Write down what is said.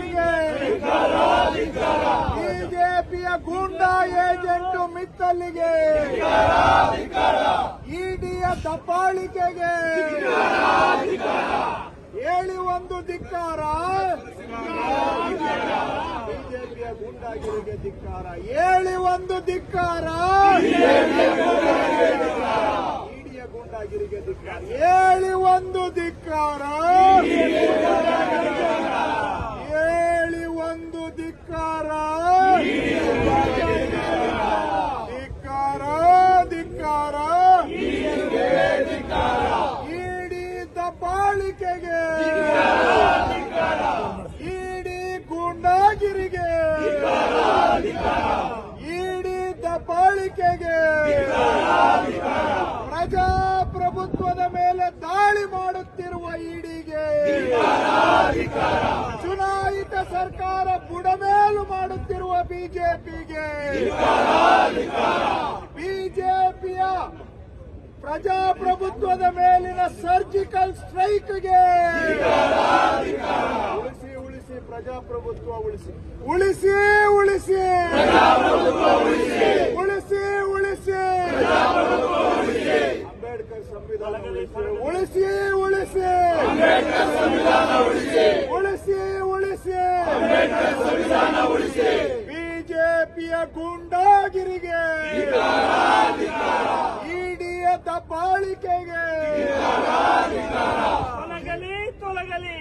ಮಿತ್ತಲ್ಗೆ ಬಿಜೆಪಿಯ ಗೂಂಡಾ ಏಜೆಂಟು ಮಿತ್ತಲ್ಲಿಗೆ. ಇಡಿಯ ದಬ್ಬಾಳಿಕೆಗೆ. ಹೇಳಿ ಒಂದು ಧಿಕ್ಕಾರ. ಬಿಜೆಪಿಯ ಗೂಂಡಾಗಿರಿಗೆ ಧಿಕ್ಕಾರ. ಹೇಳಿ ಒಂದು ಧಿಕ್ಕಾರ. ಇಡಿಯ ಗೂಂಡಾಗಿರಿಗೆ ಧಿಕ್ಕಾರ. ಹೇಳಿ ಒಂದು ಧಿಕ್ಕಾರ ಹೇಳಿ ಒಂದು ಧಿಕ್ಕಾರ ಧಿಕ್ಕಾರ ಧಿಕ್ಕಾರ ಇಡೀ ದಬ್ಬಾಳಿಕೆಗೆ ಇಡೀ ಗೂಂಡಾಗಿರಿಗೆ. ಇಡೀ ದಬ್ಬಾಳಿಕೆಗೆ ಪ್ರಜಾಪ್ರಭುತ್ವದ ಮೇಲೆ ದಾಳಿ ಮಾಡುತ್ತಿರುವ ಇಡಿಗೆ. ಬಿಜೆಪಿಗೆ. ಬಿಜೆಪಿಯ ಪ್ರಜಾಪ್ರಭುತ್ವದ ಮೇಲಿನ ಸರ್ಜಿಕಲ್ ಸ್ಟ್ರೈಕ್ಗೆ. ಉಳಿಸಿ ಉಳಿಸಿ, ಪ್ರಜಾಪ್ರಭುತ್ವ ಉಳಿಸಿ. ಉಳಿಸಿ ಉಳಿಸಿ. ಉಳಿಸಿ ಉಳಿಸಿ. ಅಂಬೇಡ್ಕರ್ ಸಂವಿಧಾನ ಉಳಿಸಿ. ಉಳಿಸಿ ಉಳಿಸಿ ಬಿಜೆಪಿಯ ಗೂಂಡಾಗಿರಿಗೆ. ಇಡಿಯ ದಬ್ಬಾಳಿಕೆಗೆ ತೊಲಗಲಿ ತೊಲಗಲಿ.